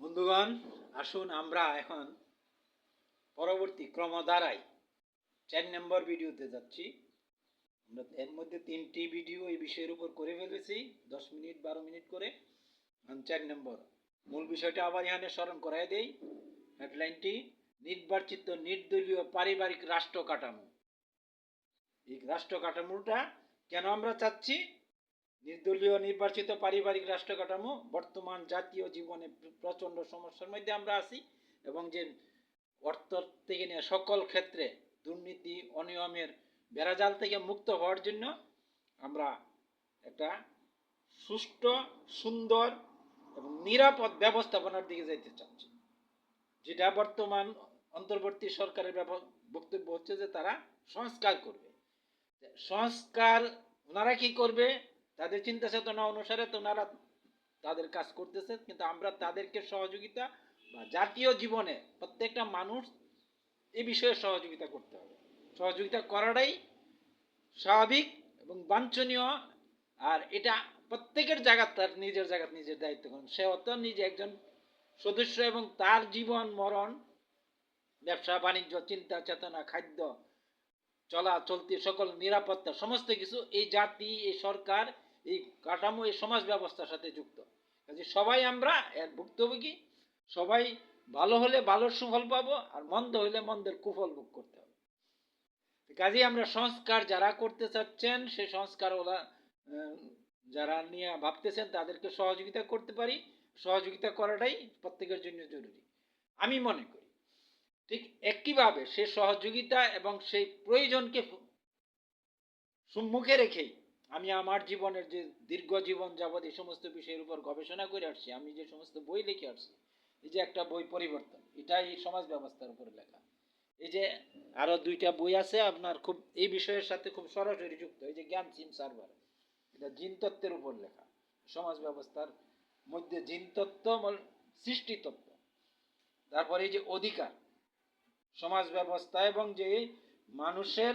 বন্ধুগণ, আসুন আমরা এখন পরবর্তী ক্রমধারায় চার নম্বর ভিডিওতে যাচ্ছি। আমরা এর মধ্যে তিনটি ভিডিও এই বিষয়ের উপর করে ফেলেছি, দশ মিনিট, বারো মিনিট করে। চার নম্বর। মূল বিষয়টা আবার এখানে স্মরণ করাই দেই। হেডলাইনটি, নির্বাচিত নির্দলীয় পারিবারিক রাষ্ট্র কাঠামো। এই রাষ্ট্র কাঠামোটা কেন আমরা চাচ্ছি? নির্দলীয় নির্বাচিত পারিবারিক রাষ্ট্র কাঠামো বর্তমান জাতীয় জীবনে প্রচণ্ড সমস্যার মধ্যে আমরা আছি এবং যে অর্থ থেকে নিয়ে সকল ক্ষেত্রে দুর্নীতি, অনিয়মের বেড়াজাল থেকে মুক্ত হওয়ার জন্য আমরা একটা সুষ্ঠু, সুন্দর এবং নিরাপদ ব্যবস্থাপনার দিকে যাইতে চাচ্ছি। যেটা বর্তমান অন্তর্বর্তী সরকারের বক্তব্য হচ্ছে যে তারা সংস্কার করবে। সংস্কার ওনারা কি করবে? তাদের চিন্তা চেতনা অনুসারে তো ওনারা তাদের কাজ করতেছে, কিন্তু আমরা তাদেরকে সহযোগিতা বা জাতীয় জীবনে প্রত্যেকটা মানুষ এ বিষয়ে সহযোগিতা করতে হবে। সহযোগিতা করাটাই স্বাভাবিক এবং বাঞ্ছনীয়, আর এটা প্রত্যেকের জায়গা তার নিজের জায়গা, নিজের দায়িত্ব কারণ সে অত নিজে একজন সদস্য এবং তার জীবন মরণ, ব্যবসা, বাণিজ্য, চিন্তা, চেতনা, খাদ্য, চলা, চলতি সকল নিরাপত্তা, সমস্ত কিছু এই জাতি, এই সরকার এই কাঠামো, এই সমাজ ব্যবস্থার সাথে যুক্ত। কাজে সবাই আমরা এর ভুক্তভোগী, সবাই ভালো হলে ভালোর সুফল পাবো আর মন্দ হলে মন্দের কুফল ভোগ করতে হবে। কাজে আমরা সংস্কার যারা করতে চাচ্ছেন, সে সংস্কার ওরা যারা নিয়ে ভাবতেছেন তাদেরকে সহযোগিতা করতে পারি। সহযোগিতা করাটাই প্রত্যেকের জন্য জরুরি। আমি মনে করি, ঠিক একইভাবে সে সহযোগিতা এবং সেই প্রয়োজনকে সম্মুখে রেখেই আমি আমার জীবনের যে দীর্ঘ জীবন যাবৎ এই সমস্ত বিষয়ের উপর গবেষণা করে আসছি, আমি যে সমস্ত বই লিখে আসছি, এই যে একটা বই পরিবর্তন, এটাই সমাজ ব্যবস্থার উপর লেখা। এই যে আরও দুইটা বই আছে, আপনার খুব, এই বিষয়ের সাথে খুব সরাসরি যুক্ত, এই যে জ্ঞান সিম সার্ভার, এটা জিন তত্ত্বের উপর লেখা। সমাজ ব্যবস্থার মধ্যে জিন তত্ত্ব মল- সৃষ্টি তত্ত্ব। তারপরে এই যে অধিকার, সমাজ ব্যবস্থা এবং যে মানুষের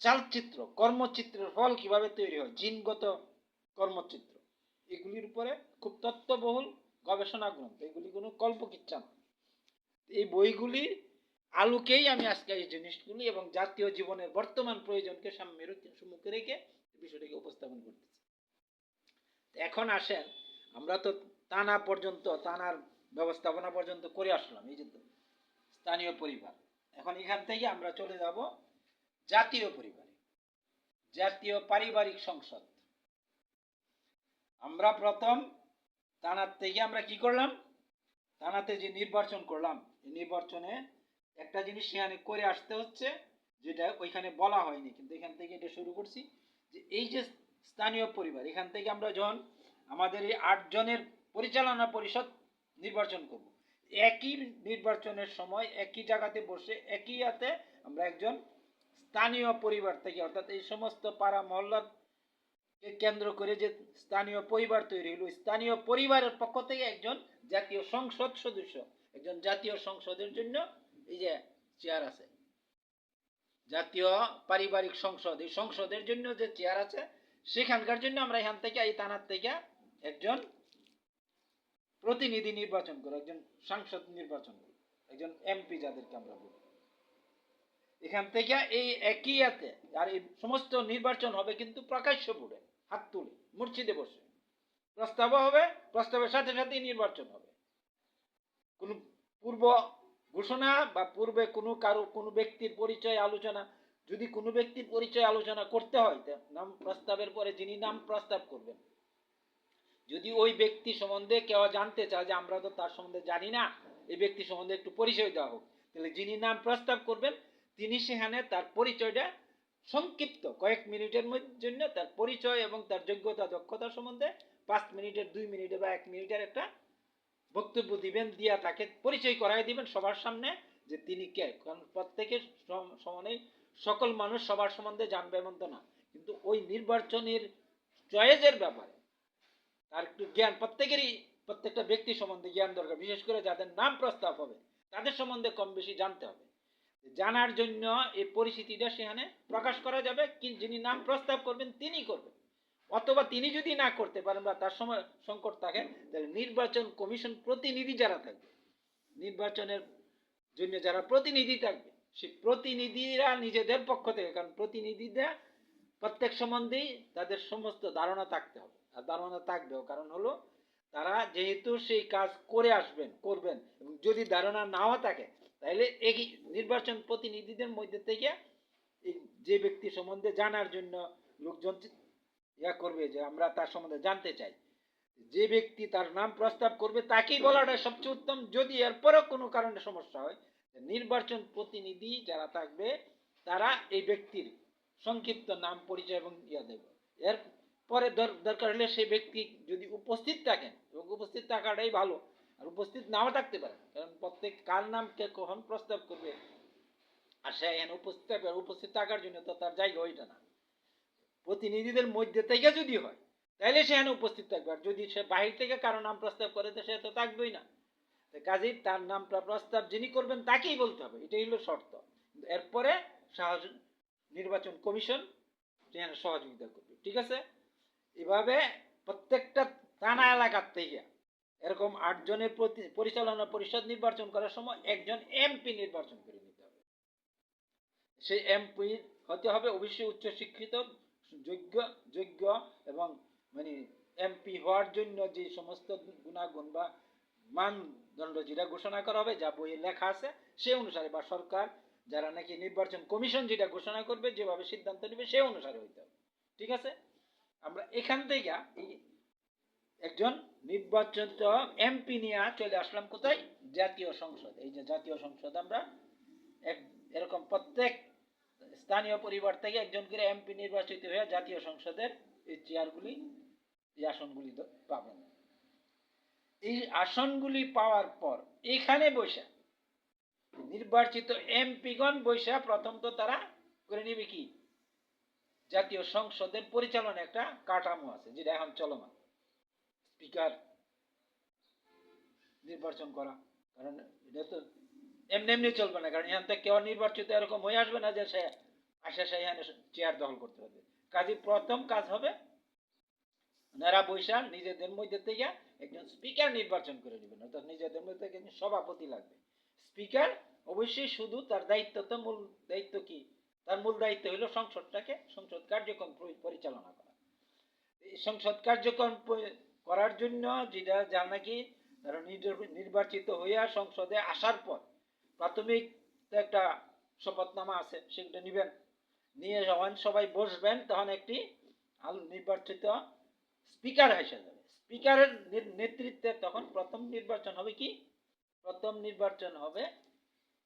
চালচিত্র, কর্মচিত্রের ফল কীভাবে তৈরি হয়? জিনগত কর্মচিত্র। এগুলির উপরে খুব তত্ত্ববহুল গবেষণা গ্রন্থ। এগুলি কোনো কল্পকিচ্ছা না এই বইগুলি আলোকেই আমি আজকে এই জিনিসগুলি এবং জাতীয় জীবনের বর্তমান প্রয়োজনকে সামনে রেখে- সম্মুখে রেখে বিষয়টিকে উপস্থাপন করতেছি। এখন আসেন, আমরা তো টানা পর্যন্ত, টানার ব্যবস্থাপনা পর্যন্ত করে আসলাম। এই যে স্থানীয় পরিবার। এখন এখান থেকে আমরা চলে যাব জাতীয় পরিবারে, জাতীয় পারিবারিক সংসদ। আমরা প্রথম থানার থেকে আমরা কি করলাম? থানাতে যে নির্বাচন করলাম, এই নির্বাচনে একটা জিনিস সেখানে করে আসতে হচ্ছে, যেটা ওইখানে বলা হয়নি, কিন্তু এখান থেকে এটা শুরু করছি, যে এই যে স্থানীয় পরিবার, এখান থেকে আমরা যখন আমাদের এই আটজনের পরিচালনা পরিষদ নির্বাচন করব, একই নির্বাচনের সময় একই জায়গাতে বসে একই হাতে আমরা একজন স্থানীয় পরিবার থেকে, অর্থাৎ এই সমস্ত পাড়া মহল্লাকে কেন্দ্র করে যে স্থানীয় পরিবার তৈরি হলো, স্থানীয় পরিবারের পক্ষ থেকে একজন জাতীয় সংসদ সদস্য, একজন জাতীয় সংসদের জন্য এই যে চেয়ার আছে, জাতীয় পারিবারিক সংসদ, এই সংসদের জন্য যে চেয়ার আছে, সেখানকার জন্য আমরা এখান থেকে, এই থানার থেকে একজন প্রতিনিধি নির্বাচন করো, একজন সাংসদ নির্বাচন করো, একজন এমপি যাদেরকে আমরা বলি। এখান থেকে এই একই হাতে আর এই সমস্ত নির্বাচন হবে কিন্তু প্রকাশ্য বোর্ডে হাত তুলে, মসজিদে বসে। প্রস্তাবও হবে, প্রস্তাবের সাথে সাথেই নির্বাচন হবে। কোনো পূর্ব ঘোষণা বা পূর্বে কোনো কারও, কোনো ব্যক্তির পরিচয় আলোচনা, যদি কোনো ব্যক্তির পরিচয় আলোচনা করতে হয় নাম প্রস্তাবের পরে যিনি নাম প্রস্তাব করবেন। যদি ওই ব্যক্তি সম্বন্ধে কেউ জানতে চায় যে আমরা তো তার সম্বন্ধে জানি না, এই ব্যক্তি সম্বন্ধে একটু পরিচয় দেওয়া হোক, তাহলে যিনি নাম প্রস্তাব করবেন তিনি সেখানে তার পরিচয়টা সংক্ষিপ্ত কয়েক মিনিটের জন্য তার পরিচয় এবং তার যোগ্যতা, দক্ষতা সম্বন্ধে পাঁচ মিনিটের, দুই মিনিটের বা এক মিনিটের একটা বক্তব্য দিবেন, দিয়া তাকে পরিচয় করাই দিবেন সবার সামনে যে তিনি কে। কারণ প্রত্যেকের সম- সমানে সকল মানুষ সবার সম্বন্ধে জানবে এমন তো না। কিন্তু ওই নির্বাচনের চয়েসের ব্যাপারে তার একটু জ্ঞান, প্রত্যেকেরই প্রত্যেকটা ব্যক্তি সম্বন্ধে জ্ঞান দরকার। বিশেষ করে যাদের নাম প্রস্তাব হবে, তাদের সম্বন্ধে কম বেশি জানতে হবে। জানার জন্য এই পরিস্থিতিটা সেখানে প্রকাশ করা যাবে। যিনি নাম প্রস্তাব করবেন তিনি করবেন। অথবা তিনি যদি না করতে পারেন বা তার সময় সংকট থাকে, তাহলে নির্বাচন কমিশন প্রতিনিধি যারা থাকবে, নির্বাচনের জন্য যারা প্রতিনিধি থাকবে, সেই প্রতিনিধিরা নিজেদের পক্ষ থেকে, কারণ প্রতিনিধিরা প্রত্যেক সম্বন্ধেই তাদের সমস্ত ধারণা থাকতে হবে। আর ধারণা থাকবেও, কারণ হলো তারা যেহেতু সেই কাজ করে আসবেন, করবেন, এবং যদি ধারণা নাও থাকে তাহলে এই নির্বাচন প্রতিনিধিদের মধ্যে থেকে যে ব্যক্তি সম্বন্ধে জানার জন্য লোকজন ইয়া করবে যে আমরা তার সম্বন্ধে জানতে চাই। যে ব্যক্তি তার নাম প্রস্তাব করবে তাকেই বলাটা সবচেয়ে উত্তম। যদি এরপরেও কোনো কারণে সমস্যা হয় নির্বাচন প্রতিনিধি যারা থাকবে তারা এই ব্যক্তির সংক্ষিপ্ত নাম পরিচয় এবং ইয়া দেবে। এর পরে দর- দরকার হলে সেই ব্যক্তি যদি উপস্থিত থাকেন এবং উপস্থিত থাকাটাই ভালো। আর উপস্থিত নাও থাকতে পারে। কারণ প্রত্যেক কার নাম কে কখন প্রস্তাব করবে? আর সে এখানে উপস্থিত থাকবে উপস্থিত থাকার জন্য তো তার জায়গা ওইটা না। প্রতিনিধিদের মধ্যে থেকে যদি হয় তাহলে সে এখানে উপস্থিত থাকবে। আর যদি সে বাহির থেকে কারও নাম প্রস্তাব করে, তো সে তো থাকবেই না। কাজেই তার নামটা প্রস্তাব যিনি করবেন, তাকেই বলতে হবে। এটাই হলো শর্ত। এরপরে নির্বাচন কমিশন সহযোগিতা করবে। ঠিক আছে? এভাবে প্রত্যেকটা থানা এলাকার থেকে এরকম আটজনের পরিচালনা পরিষদ নির্বাচন করার সময় একজন এমপি নির্বাচন করে নিতে হবে। সেই এমপি হতে হবে অবশ্যই উচ্চশিক্ষিত, যোগ্য যোগ্য এবং মানে এমপি হওয়ার জন্য যে সমস্ত গুণাগুণ বা মানদণ্ড যেটা ঘোষণা করা হবে, যা বইয়ে লেখা আছে, সে অনুসারে বা সরকার যারা নাকি নির্বাচন কমিশন যেটা ঘোষণা করবে, যেভাবে সিদ্ধান্ত নেবে, সে অনুসারে হইতে হবে। ঠিক আছে? আমরা এখান থেকে একজন নির্বাচিত এমপি নিয়ে চলে আসলাম কোথায়? জাতীয় সংসদ। এই যে জাতীয় সংসদ আমরা এক, এরকম প্রত্যেক স্থানীয় পরিবার থেকে একজন করে এমপি নির্বাচিত হয়ে জাতীয় সংসদের এই চেয়ারগুলি এই আসনগুলি পাবেন। এই আসনগুলি পাওয়ার পর এখানে বসে নির্বাচিত এমপিগণ বসে প্রথম তো তারা করে নিবে কি? জাতীয় সংসদের পরিচালনা একটা কাঠামো আছে, যেটা এখন চলমান। স্পিকার নির্বাচন করা। কারণ এটা তো এমনি এমনি চলবে না, কারণ এখান থেকে কেউ নির্বাচিত এরকম হয়ে আসবে না যে সে আসে সে এখানে চেয়ার দখল করতে হবে কাজে প্রথম কাজ হবে নারা বৈশা নিজেদের মধ্যে থেকে একজন স্পিকার নির্বাচন করে নেবেন, অর্থাৎ নিজেদের মধ্যে থেকে একজন সভাপতি লাগবে। স্পিকার অবশ্যই শুধু তার দায়িত্ব তো মূল দায়িত্ব কি? তার মূল দায়িত্ব হলো সংসদটাকে সংসদ কার্যক্রম পরিচালনা করা। সংসদ কার্যক্রম করার জন্য যেটা যা নাকি তারা নির্ব- নির্বাচিত হইয়া সংসদে আসার পর প্রাথমিক একটা শপথনামা আছে সেটা নিবেন। নিয়ে যখন সবাই বসবেন, তখন একটি নির্বাচিত স্পিকার এসে যাবে। স্পিকারের নেতৃত্বে তখন প্রথম নির্বাচন হবে কি? প্রথম নির্বাচন হবে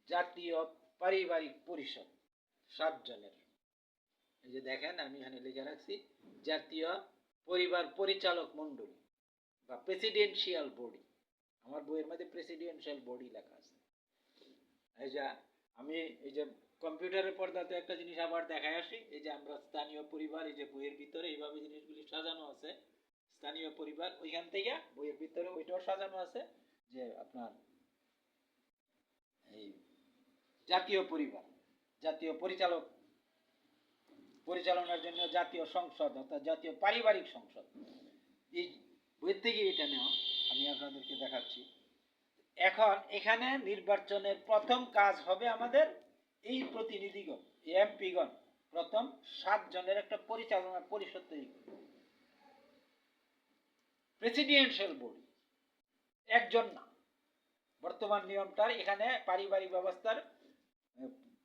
জাতীয় পারিবারিক পরিষদ সাত জনের এই যে দেখেন, আমি এখানে লিখে রাখছি, জাতীয় পরিবার পরিচালক মণ্ডলী। বা প্রেসিডেন্সিয়াল বডি আমার বইয়ের মধ্যে প্রেসিডেন্সিয়াল বডি লেখা আছে। এই যে আমি এই যে কম্পিউটারের পর্দাতে একটা জিনিস আবার দেখায় আসি, এই যে আমরা স্থানীয় পরিবার, এই যে বইয়ের ভিতরে এইভাবে জিনিসগুলি সাজানো আছে, স্থানীয় পরিবার, ওইখান থেকে বইয়ের ভিতরে ওইটাও সাজানো আছে যে আপনার এই জাতীয় পরিবার, জাতীয় পরিচালক, পরিচালনার জন্য জাতীয় সংসদ অর্থাৎ জাতীয় পারিবারিক সংসদ। এই বইয়ের থেকে এটা নেওয়া, আমি আপনাদেরকে দেখাচ্ছি। এখন এখানে নির্বাচনের প্রথম কাজ হবে আমাদের এই প্রতিনিধিগণ এমপিগণ, প্রথম সাত জনের একটা পরিচালনা পরিষদ তৈরি করবে। প্রেসিডেন্সিয়াল বডি একজন না। বর্তমান নিয়মটার এখানে পারিবারিক ব্যবস্থার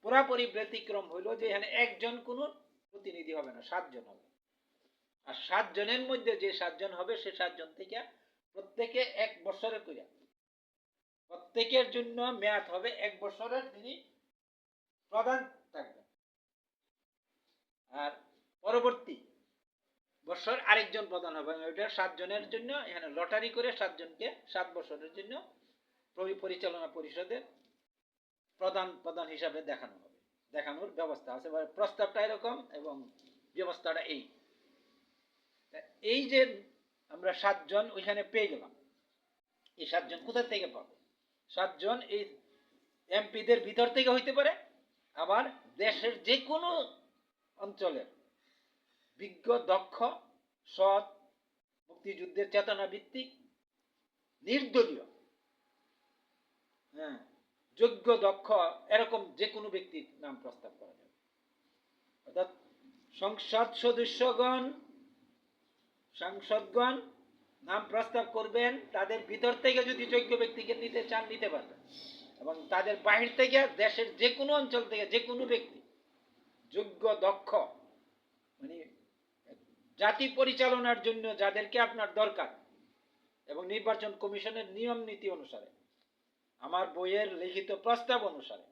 পুরাপুরি ব্যতিক্রম হইল যে এখানে একজন কোনো প্রতিনিধি হবে না, সাতজন হবে। আর সাতজনের মধ্যে যে সাতজন হবে, সে সাতজন থেকে প্রত্যেকে এক বছরে করে প্রত্যেকের জন্য মেয়াদ হবে এক বছরের, তিনি প্রধান থাকবেন। আর পরবর্তী বছর আরেকজন প্রধান হবে, ওইটা সাতজনের জন্য, এখানে লটারি করে সাতজনকে সাত বছরের জন্য পরিচালনা পরিষদের প্রধান প্রধান হিসাবে দেখানো হবে। দেখানোর ব্যবস্থা আছে। প্রস্তাবটা এরকম এবং ব্যবস্থাটা এই। এই যে আমরা সাতজন ওইখানে পেয়ে গেলাম। এই সাতজন কোথা থেকে পাবো? সাতজন এই এমপিদের ভিতর থেকে হইতে পারে, আবার দেশের যে কোনো অঞ্চলের বিজ্ঞ, দক্ষ, সৎ, মুক্তিযুদ্ধের চেতনা ভিত্তিক নির্দলীয় হ্যাঁ যোগ্য, দক্ষ, এরকম যে কোনো ব্যক্তির নাম প্রস্তাব করা যাবে। অর্থাৎ সংসদ সদস্যগণ সাংসদগণ নাম প্রস্তাব করবেন, তাদের ভিতর থেকে যদি যোগ্য ব্যক্তিকে নিতে চান, নিতে পারবেন। এবং তাদের বাহির থেকে, দেশের যে কোনো অঞ্চল থেকে, যে কোনো ব্যক্তি, যোগ্য, দক্ষ মানে জাতি পরিচালনার জন্য যাদেরকে আপনার দরকার, এবং নির্বাচন কমিশনের নিয়ম নীতি অনুসারে, আমার বইয়ের লিখিত প্রস্তাব অনুসারে,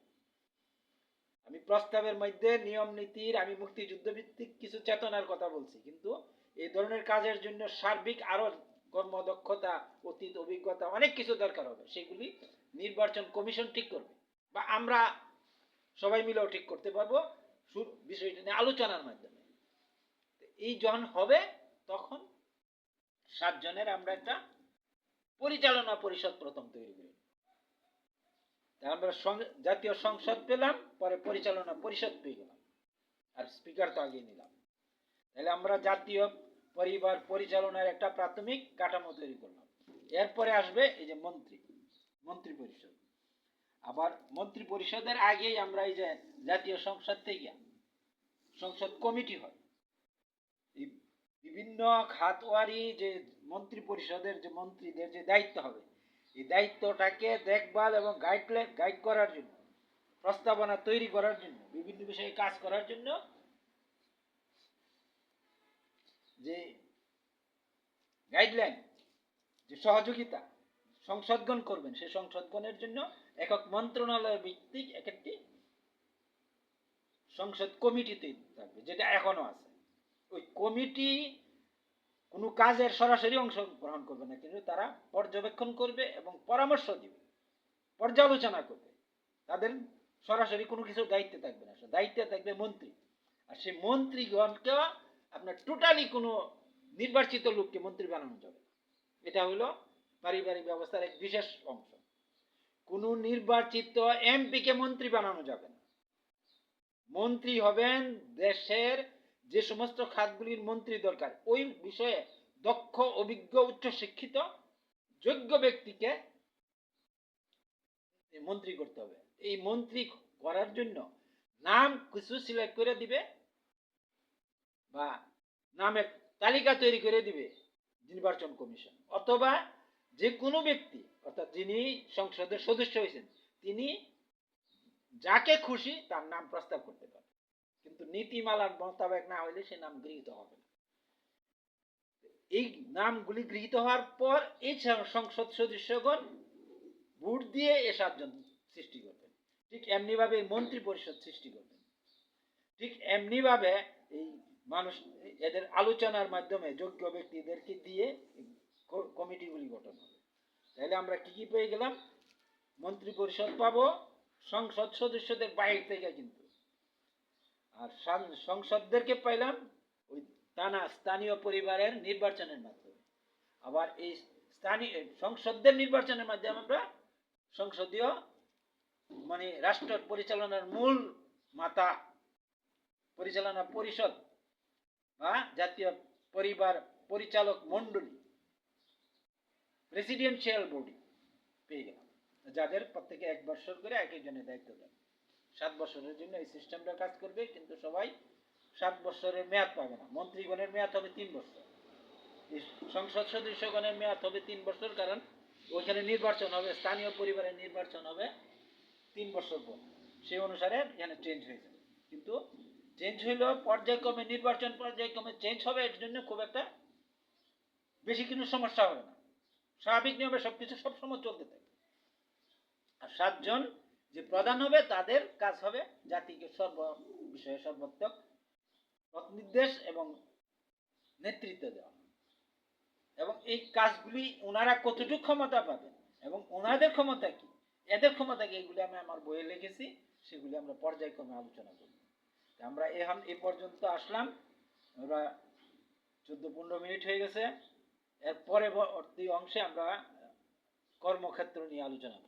আমি প্রস্তাবের মধ্যে নিয়ম নীতির, আমি মুক্তিযুদ্ধ ভিত্তিক কিছু চেতনার কথা বলছি, কিন্তু এই ধরনের কাজের জন্য সার্বিক আরও কর্মদক্ষতা, অতীত অভিজ্ঞতা অনেক কিছু দরকার হবে। সেগুলি নির্বাচন কমিশন ঠিক করবে বা আমরা সবাই মিলেও ঠিক করতে পারব বিষয়টা নিয়ে আলোচনার মাধ্যমে। এই যখন হবে, তখন সাতজনের আমরা একটা পরিচালনা পরিষদ প্রথম তৈরি করি। আমরা জাতীয় সংসদ পেলাম, পরে পরিচালনা পরিষদ পেয়ে গেলাম। আর স্পিকার তো আগে নিলাম। তাহলে আমরা জাতীয় পরিবার পরিচালনার একটা প্রাথমিক কাঠামো তৈরি করলাম এরপরে আসবে এই যে মন্ত্রী মন্ত্রী পরিষদ। আবার মন্ত্রী পরিষদের আগেই আমরা এই যে জাতীয় সংসদ থেকে সংসদ কমিটি হয়। এই বিভিন্ন খাতওয়ারি যে মন্ত্রী পরিষদের যে মন্ত্রীদের যে দায়িত্ব হবে, এই দায়িত্বটাকে দেখভাল এবং গাইডলাইন গাইড করার জন্য, প্রস্তাবনা তৈরি করার জন্য, বিভিন্ন বিষয়ে কাজ করার জন্য যে গাইডলাইন যে সহযোগিতা সংসদগণ করবেন সেই সংসদগণের জন্য একক মন্ত্রণালয় ভিত্তিক এক একটি সংসদ কমিটিতে থাকবে, যেটা এখনও আছে। ওই কমিটি কোনো কাজের সরাসরি অংশগ্রহণ করবে না, কিন্তু তারা পর্যবেক্ষণ করবে এবং পরামর্শ দিবে, পর্যালোচনা করবে। তাদের সরাসরি কোনো কিছু দায়িত্বে থাকবে না দায়িত্বে থাকবে মন্ত্রী। আর সেই মন্ত্রীগণকে আপনার টোটালি কোনো নির্বাচিত লোককে মন্ত্রী বানানো যাবে এটা হলো পারিবারিক ব্যবস্থার এক বিশেষ অংশ। কোনো নির্বাচিত এমপিকে মন্ত্রী বানানো যাবে না। মন্ত্রী হবেন দেশের যে সমস্ত খাতগুলির মন্ত্রী দরকার। ওই বিষয়ে দক্ষ, অভিজ্ঞ উচ্চ শিক্ষিত যোগ্য ব্যক্তিকে মন্ত্রী করতে হবে। এই মন্ত্রী করার জন্য নাম কিছু সিলেক্ট করে দিবে। বা নামের তালিকা তৈরি করে দিবে নির্বাচন কমিশন। অথবা যে কোনো ব্যক্তি, অর্থাৎ যিনি সংসদের সদস্য হয়েছেন, তিনি যাকে খুশি তার নাম প্রস্তাব করতে পারে কিন্তু নীতিমালার মোতাবেক না হলে সে নাম গৃহীত হবে না। এই নামগুলি গৃহীত হওয়ার পর এই সংসদ সদস্যগণ ভোট দিয়ে এ সাতজন সৃষ্টি করবেন। ঠিক এমনিভাবে মন্ত্রী পরিষদ সৃষ্টি করবেন। ঠিক এমনিভাবে এই মানুষ এদের আলোচনার মাধ্যমে যোগ্য ব্যক্তিদেরকে দিয়ে কমিটিগুলি গঠন হবে। তাহলে আমরা কি কি পেয়ে গেলাম? মন্ত্রী পরিষদ পাবো, সংসদ সদস্যদের বাইরে থেকে কিন্তু। আর সংসদদেরকে পাইলাম ওই টানা স্থানীয় পরিবারের নির্বাচনের মাধ্যমে। আবার এই স্থানীয় সংসদদের নির্বাচনের মাধ্যমে আমরা সংসদীয় মানে রাষ্ট্র পরিচালনার মূল মাতা পরিচালনা পরিষদ বা জাতীয় পরিবার পরিচালক মণ্ডলী। প্রেসিডেন্সিয়াল বডি পেয়ে গেলাম। যাদের প্রত্যেকে এক বছর করে এক একজনের দায়িত্ব দেয় সাত বছরের জন্য এই সিস্টেমটা কাজ করবে, কিন্তু সবাই সাত বছরের মেয়াদ পাবে না। মন্ত্রীগণের মেয়াদ হবে তিন বছর। সংসদ সদস্যগণের মেয়াদ হবে তিন বছর, কারণ ওইখানে নির্বাচন হবে, স্থানীয় পরিবারের নির্বাচন হবে তিন বছর পর। সেই অনুসারে এখানে চেঞ্জ হয়ে যাবে। কিন্তু চেঞ্জ হইলেও পর্যায়ক্রমে, নির্বাচন পর্যায়ক্রমে চেঞ্জ হবে, এর জন্য খুব একটা বেশি কিছু সমস্যা হবে না। স্বাভাবিক নিয়মে সবকিছু সবসময় চলতে থাকে আর সাতজন যে প্রধান হবে, তাদের কাজ হবে জাতিকে সর্ব বিষয়ে সর্বাত্মক নির্দেশ এবং নেতৃত্ব দেওয়া। এবং এই কাজগুলি ওনারা কতটুকু ক্ষমতা পাবেন এবং ওনাদের ক্ষমতা কি? এদের ক্ষমতা কি? এগুলি আমি আমার বইয়ে লিখেছি, সেগুলি আমরা পর্যায়ক্রমে আলোচনা করব। আমরা এখন এ পর্যন্ত আসলাম। আমরা চোদ্দ পনেরো মিনিট হয়ে গেছে। এরপরে পরবর্তী অংশে আমরা কর্মক্ষেত্র নিয়ে আলোচনা